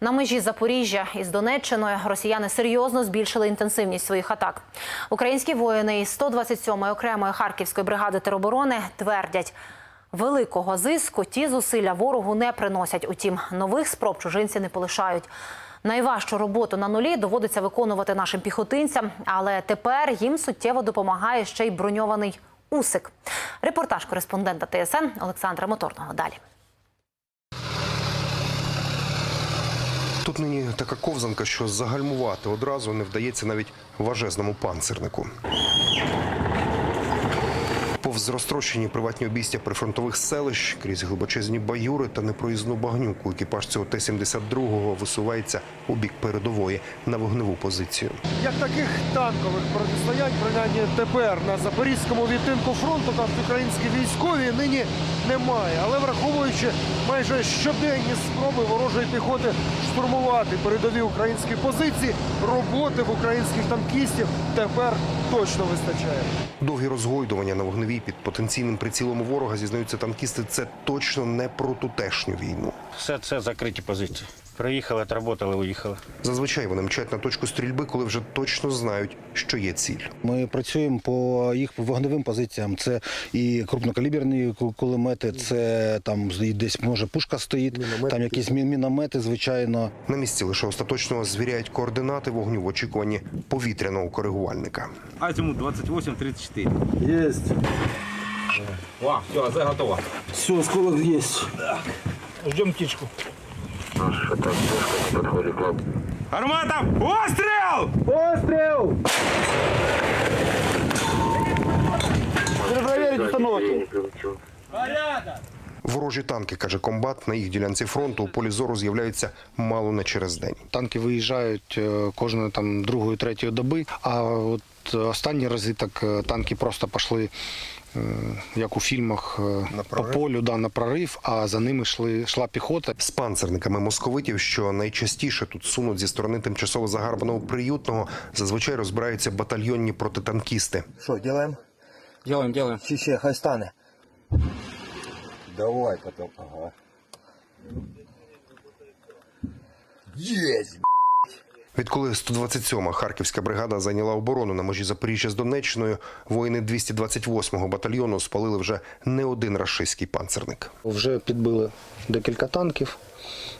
На межі Запоріжжя із Донеччиною росіяни серйозно збільшили інтенсивність своїх атак. Українські воїни із 127-ї окремої харківської бригади тероборони твердять, великого зиску ті зусилля ворогу не приносять. Утім, нових спроб чужинці не полишають. Найважчу роботу на нулі доводиться виконувати нашим піхотинцям, але тепер їм суттєво допомагає ще й броньований усик. Репортаж кореспондента ТСН Олександра Моторного. Далі. Тут нині така ковзанка, що загальмувати одразу не вдається навіть важезному панцирнику. Повз розтрощені приватні обійстя прифронтових селищ, крізь глибочезні баюри та непроїзну багнюку, екіпаж цього Т-72 висувається у бік передової на вогневу позицію. Як таких танкових протистоянь, принаймні тепер на запорізькому відтинку фронту, там українські військові нині немає. Але враховуючи майже щоденні спроби ворожої піхоти штурмувати передові українські позиції, роботи в українських танкістів тепер точно вистачає. Довгі розгойдування на вогневій під потенційним прицілом ворога зізнаються танкісти. Це точно не про тутешню війну. Все це закриті позиції. Приїхали, отработали, уїхали. Зазвичай вони мчать на точку стрільби, коли вже точно знають, що є ціль. Ми працюємо по їх вогневим позиціям. Це і крупнокаліберні кулемети, це там десь може пушка стоїть, там якісь міномети, звичайно. На місці лише остаточно звіряють координати вогню в очікуванні повітряного коригувальника. Азимут 28-34. Есть. О, все, АЗ готово. Все, осколок есть. Ждем птичку. Армата, пострел! Пострел! Проверить установки. Ворожі танки, каже комбат, на їх ділянці фронту у полі зору з'являються мало не через день. Танки виїжджають е, кожної там другої, третьої доби. А от останні рази так е, танки просто пішли, е, як у фільмах, е, по полю да, на прорив, а за ними йшли, йшла піхота. З панцерниками московитів, що найчастіше тут сунуть зі сторони тимчасово загарбаного приютного, зазвичай розбираються батальйонні протитанкісти. Що, ділаємо? Делаем, делаем. Чи ще хай стане? Давай потом. Ага. Есть! Відколи 127-ма харківська бригада зайняла оборону на межі Запоріжжя з Донеччиною, воїни 228-го батальйону спалили вже не один рашистський панцерник. Вже підбили декілька танків,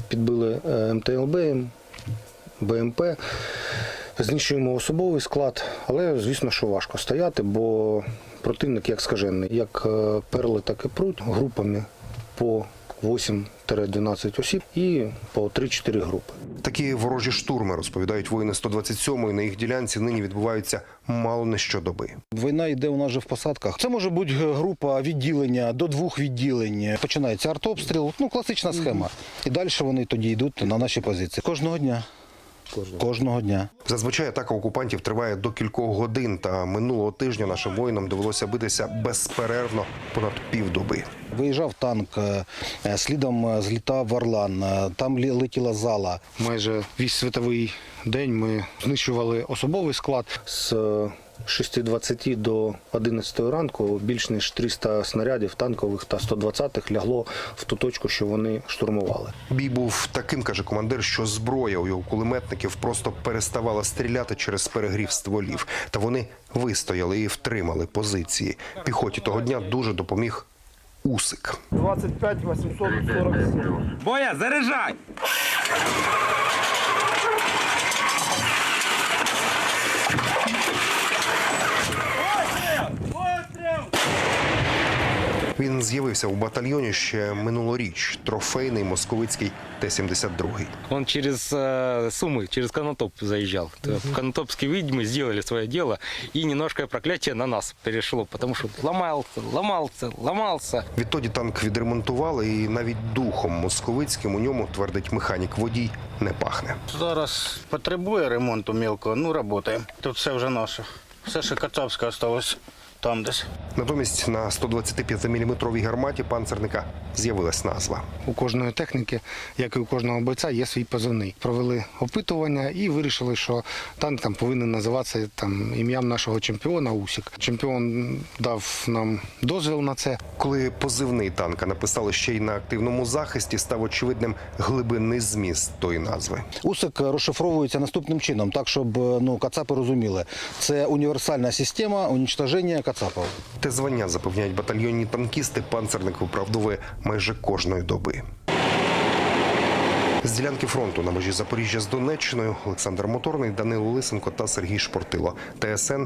підбили е, МТЛБ, БМП. Знищуємо особовий склад, але звісно, що важко стояти, бо противник як скажений. Як е, перли, так і пруть групами по 8-12 осіб і по 3-4 групи. Такі ворожі штурми, розповідають воїни 127-ї, на їх ділянці нині відбуваються мало не щодоби. Війна йде у нас же в посадках. Це може бути група відділення до двох відділень. Починається артобстріл, ну класична схема. І далі вони тоді йдуть на наші позиції. Кожного дня. Кожного дня. Зазвичай атака окупантів триває до кількох годин, та минулого тижня нашим воїнам довелося битися безперервно понад півдоби. Виїжджав танк, е, е, слідом е, злітав Варлан, там лі- летіла зала. Майже весь світовий день ми знищували особовий склад з 6.20 до 11 ранку. Більш ніж 300 снарядів танкових та 120-х лягло в ту точку, що вони штурмували. Бій був таким, каже командир, що зброя у його кулеметників просто переставала стріляти через перегрів стволів. Та вони вистояли і втримали позиції. Піхоті того дня дуже допоміг Усик. 25 847. Боя, заряжай! Він з'явився у батальйоні ще минулоріч. Трофейний московицький Т-72. Он через э, Сумы, через Конотоп заезжал. В Конотопские ведьмы сделали свое дело, и немножко проклятие на нас перешло, потому что ломался, ломался, ломался. Відтоді танк відремонтували, і навіть духом московицьким у ньому твердить механік водій не пахне. Зараз потребує ремонту мілкого, ну працюємо. Тут все вже наше. Все, що Кацапське осталось Там десь. Натомість на 125-мм гарматі панцерника з'явилась назва. У кожної техніки, як і у кожного бойця, є свій позивний. Провели опитування і вирішили, що танк там повинен називатися там ім'ям нашого чемпіона Усік. Чемпіон дав нам дозвіл на це. Коли позивний танка написали ще й на активному захисті, став очевидним глибинний зміст тої назви. Усик розшифровується наступним чином, так щоб е, ну кацапи розуміли. Це універсальна система уничтоження кацапів. Те звання запевняють батальйонні танкісти. Панцерник виправдовує майже кожної доби. З ділянки фронту на межі Запоріжжя з Донеччиною Олександр Моторний, Данило Лисенко та Сергій Шпортило. ТСН